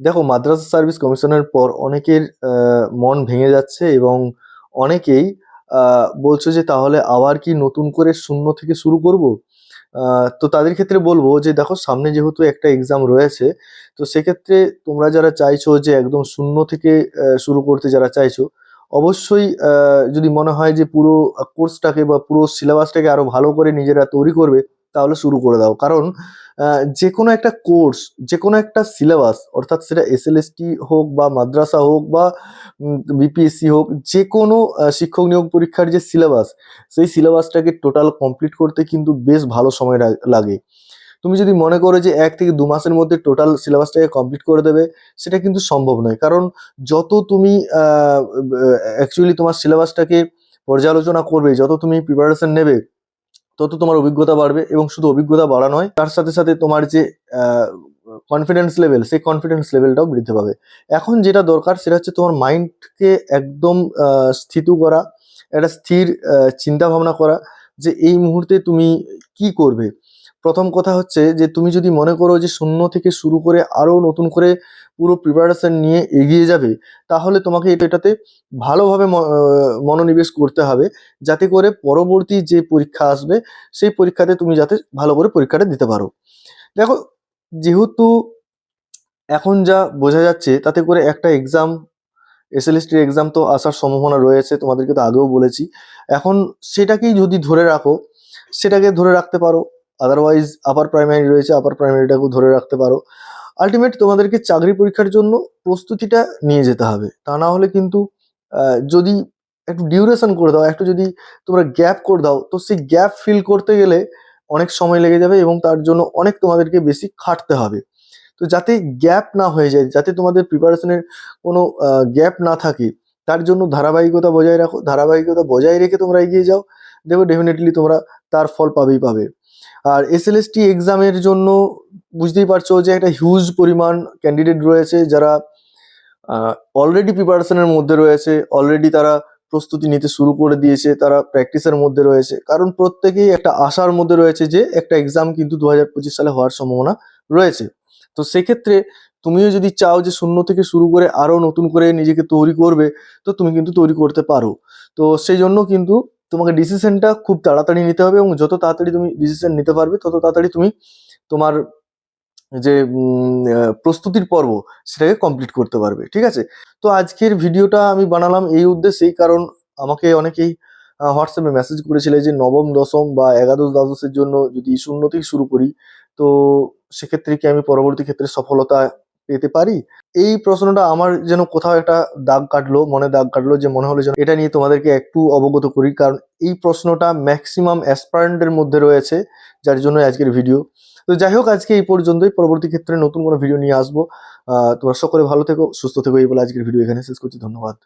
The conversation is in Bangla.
দেখো, মাদ্রাসা সার্ভিস কমিশনের পর অনেকের মন ভেঙে যাচ্ছে এবং অনেকেই বলছো যে তাহলে আবার কি নতুন করে শূন্য থেকে শুরু করব? তো তাদের ক্ষেত্রে বলব যে দেখো, সামনে যেহেতু একটা এক্সাম রয়েছে, তো সেক্ষেত্রে তোমরা যারা চাইছো যে একদম শূন্য থেকে শুরু করতে যারা চাইছো, অবশ্যই যদি মনে হয় যে পুরো কোর্সটাকে বা পুরো সিলেবাসটাকে আরও ভালো করে নিজেরা তৈরি করবে তাহলে শুরু করে দাও। কারণ যে কোনো একটা কোর্স যে কোনো একটা সিলেবাস, অর্থাৎ সেটা এস এসএলএসটি হোক বা মাদ্রাসা হোক বা বিপিএসসি হোক যে কোনো শিক্ষক নিয়োগ পরীক্ষার যে সিলেবাস, সেই সিলেবাসটাকে টোটাল কমপ্লিট করতে কিন্তু বেশ ভালো সময় লাগে। তুমি যদি মনে করো যে এক থেকে দু মাসের মধ্যে টোটাল সিলেবাসটাকে কমপ্লিট করে দেবে, সেটা কিন্তু সম্ভব নয়। কারণ, যত তুমি অ্যাকচুয়ালি তোমার সিলেবাসটাকে পর্যালোচনা করবে, যত তুমি প্রিপারেশন নেবে তত তোমার অভিজ্ঞতা বাড়বে এবং শুধু অভিজ্ঞতা বাড়া নয়, তার সাথে সাথে তোমার যে কনফিডেন্স লেভেল সেই কনফিডেন্স লেভেলটাও বৃদ্ধি পাবে। এখন যেটা দরকার সেটা হচ্ছে তোমার মাইন্ডকে একদম স্থিত করা, একটা স্থির চিন্তা ভাবনা করা যে এই মুহূর্তে তুমি কি করবে। প্রথম কথা হচ্ছে যে, তুমি যদি মনে করো যে, শূন্য থেকে শুরু করে আরও নতুন করে পুরো প্রিপারেশন নিয়ে এগিয়ে যাবে, তাহলে তোমাকে এটা- এটাতে ভালোভাবে মনোনিবেশ করতে হবে, যাতে করে পরবর্তী যে পরীক্ষা আসবে, সেই পরীক্ষাতে তুমি যাতে ভালো করে পরীক্ষাটা দিতে পারো। দেখো, যেহেতু এখন যা বোঝা যাচ্ছে, তাতে করে একটা এক্সাম এসএলএসটির এক্সাম তো আসার সম্ভাবনা রয়েছে, তোমাদেরকে তো আগেও বলেছি। এখন সেটাকেই যদি ধরে রাখো, সেটাকে ধরে রাখতে পারো। আদারওয়াইজ আপার প্রাইমারি রয়েছে আপার প্রাইমারিটাকেও ধরে রাখতে পারো। আলটিমেট তোমাদেরকে চাকরি পরীক্ষার জন্য প্রস্তুতিটা নিয়ে যেতে হবে। তা না হলে কিন্তু যদি একটু ডিউরেশন করে দাও, একটু যদি তোমরা গ্যাপ করে দাও, তো সেই গ্যাপ ফিল করতে গেলে অনেক সময় লেগে যাবে এবং তার জন্য অনেক তোমাদেরকে বেশি খাটতে হবে। তো যাতে গ্যাপ না হয়ে যায়, যাতে তোমাদের প্রিপারেশনের কোনো গ্যাপ না থাকে, তার জন্য ধারাবাহিকতা বজায় রাখো। ধারাবাহিকতা বজায় রেখে তোমরা এগিয়ে যাও। দেখো ডেফিনেটলি তোমরা তার ফল পাবেই পাবে। আর এসএলএসটি এক্সামের জন্য বুঝতেই পারছ যে একটা হিউজ পরিমাণ ক্যান্ডিডেট রয়েছে যারা অলরেডি প্রিপারেশনের মধ্যে রয়েছে অলরেডি তারা প্রস্তুতি নিতে শুরু করে দিয়েছে, তারা প্র্যাকটিসের মধ্যে রয়েছে। কারণ প্রত্যেকেই একটা আশার মধ্যে রয়েছে যে একটা এক্সাম কিন্তু দু হাজার পঁচিশ সালে হওয়ার সম্ভাবনা রয়েছে। তো সেক্ষেত্রে তুমিও যদি চাও যে শূন্য থেকে শুরু করে আরও নতুন করে নিজেকে তৈরি করবে, তো তুমি কিন্তু তৈরি করতে পারো। তো সেই জন্য কিন্তু তোমাকে ডিসিশনটা খুব তাড়াতাড়ি নিতে হবে এবং যত তাড়াতাড়ি তুমি ডিসিশন নিতে পারবে, তত তাড়াতাড়ি তুমি তোমার যে প্রস্তুতির পর্ব সেটাকে কমপ্লিট করতে পারবে, ঠিক আছে? তো আজকের ভিডিওটা আমি বানালাম এই উদ্দেশ্যেই, কারণ আমাকে অনেকেই হোয়াটসঅ্যাপে মেসেজ করেছিলে যে নবম, দশম বা একাদশ দ্বাদশের জন্য যদি শূন্য থেকে শুরু করি, তো সেক্ষেত্রে কি আমি পরবর্তী ক্ষেত্রে সফলতা পেতে পারি। এই প্রশ্নটা আমার যেন কোথাও একটা দাগ কাটলো, মনে দাগ কাটলো যে মনে হলো যেন এটা নিয়ে তোমাদেরকে একটু অবগত করি। কারণ এই প্রশ্নটা ম্যাক্সিমাম অ্যাসপারেন্টের মধ্যে রয়েছে, যার জন্য আজকের ভিডিও তো যাই হোক, আজকে এই পর্যন্তই। পরবর্তী ক্ষেত্রে নতুন কোনো ভিডিও নিয়ে আসব। তোমার সকলে ভালো থেকো, সুস্থ থেকো, এই বলে আজকের ভিডিও এখানে শেষ করছি। ধন্যবাদ।